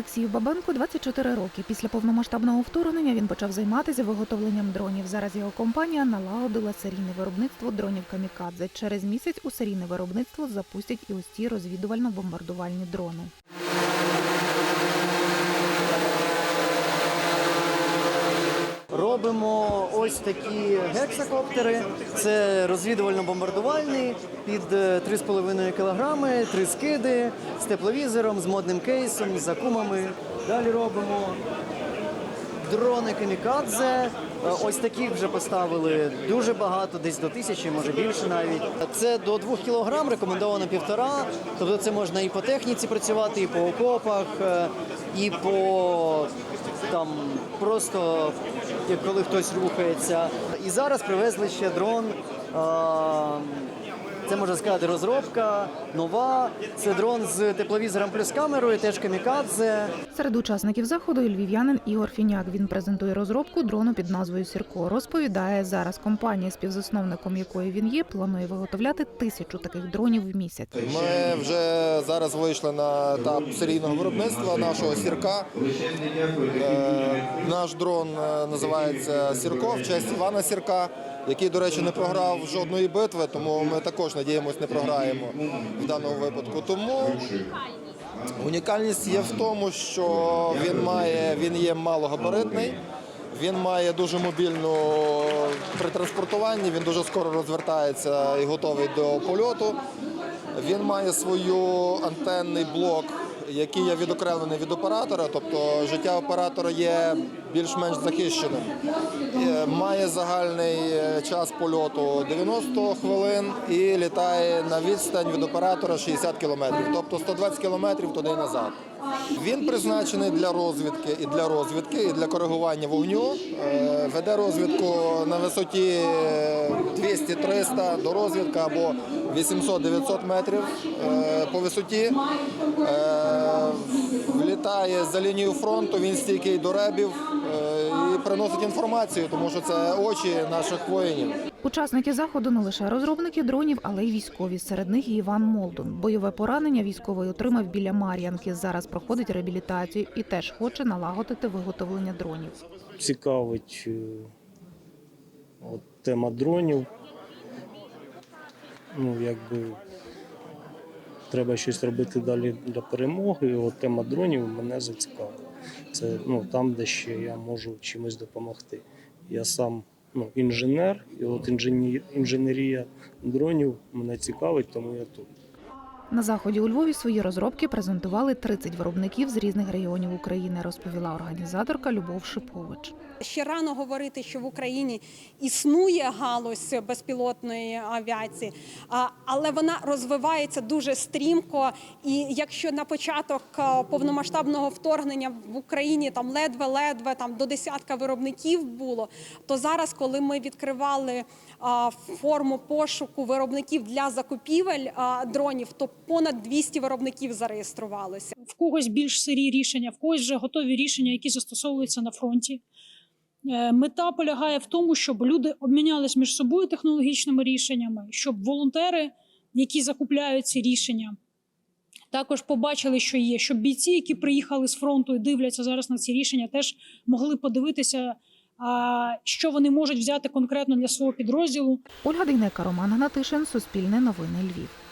Олексію Бабенку 24 роки. Після повномасштабного вторгнення він почав займатися виготовленням дронів. Зараз його компанія налагодила серійне виробництво дронів камікадзе. Через місяць у серійне виробництво запустять і ось ці розвідувально-бомбардувальні дрони. Робимо ось такі гексакоптери. Це розвідувально-бомбардувальний під е, 3,5 кг, три скиди з тепловізором, з модним кейсом, з акумами. Далі робимо дрони камікадзе. Е, Ось таких вже поставили дуже багато, десь до тисячі, може більше навіть. Це до 2 кг, рекомендовано півтора. Тобто це можна і по техніці працювати, і по окопах, е, і по там просто коли хтось рухається. І зараз привезли ще дрон. а, Це можна сказати розробка нова. Це дрон з тепловізором плюс камерою, теж камікадзе. Серед учасників заходу і львів'янин Ігор Фіняк. Він презентує розробку дрону під назвою Сірко. Розповідає, зараз компанія, співзасновником якої він є, планує виготовляти тисячу таких дронів в місяць. Ми вже зараз вийшли на етап серійного виробництва нашого сірка. Е, Наш дрон е, називається Сірко в честь Івана Сірка, який, до речі, не програв жодної битви, тому ми також надіємось, не програємо в даному випадку. Тому унікальність є в тому, що він має він є малогабаритний. Він має дуже мобільну при транспортуванні, він дуже скоро розвертається і готовий до польоту. Він має свою антенний блок, який є відокремлений від оператора, тобто життя оператора є більш-менш захищеним. Е, Має загальний е, час польоту 90 хвилин і літає на відстань від оператора 60 кілометрів, тобто 120 кілометрів туди і назад. Він призначений для розвідки і для розвідки, і для коригування вогню. Е, Веде розвідку на висоті е, 200-300 до розвідки або 800-900 метрів е, по висоті. Е, Влітає за лінію фронту, він стійкий до ребів е, і приносить інформацію, тому що це очі наших воїнів. Учасники заходу не лише розробники дронів, але й військові. Серед них і Іван Молдун. Бойове поранення військовий отримав біля Мар'янки. Зараз проходить реабілітацію і теж хоче налагодити виготовлення дронів. цікавить е, от, тема дронів. Ну, якби треба щось робити далі для перемоги. От тема дронів мене зацікавила. Це ну, там, де ще я можу чимось допомогти. Я сам ну, інженер, і от інженерія дронів мене цікавить, тому я тут. На заході у Львові свої розробки презентували 30 виробників з різних регіонів України, розповіла організаторка Любов Шипович. Ще рано говорити, що в Україні існує галузь безпілотної авіації, але вона розвивається дуже стрімко. І якщо на початок повномасштабного вторгнення в Україні там ледве-ледве там до десятка виробників було, то зараз, коли ми відкривали форму пошуку виробників для закупівель дронів, то понад 200 виробників зареєструвалося. в когось більш сирі рішення, в когось вже готові рішення, які застосовуються на фронті. Е, Мета полягає в тому, щоб люди обмінялись між собою технологічними рішеннями, щоб волонтери, які закупляють ці рішення, також побачили, що є, щоб бійці, які приїхали з фронту і дивляться зараз на ці рішення, теж могли подивитися, що вони можуть взяти конкретно для свого підрозділу. Ольга Дейнека, Роман Гнатишин, Суспільне новини Львів.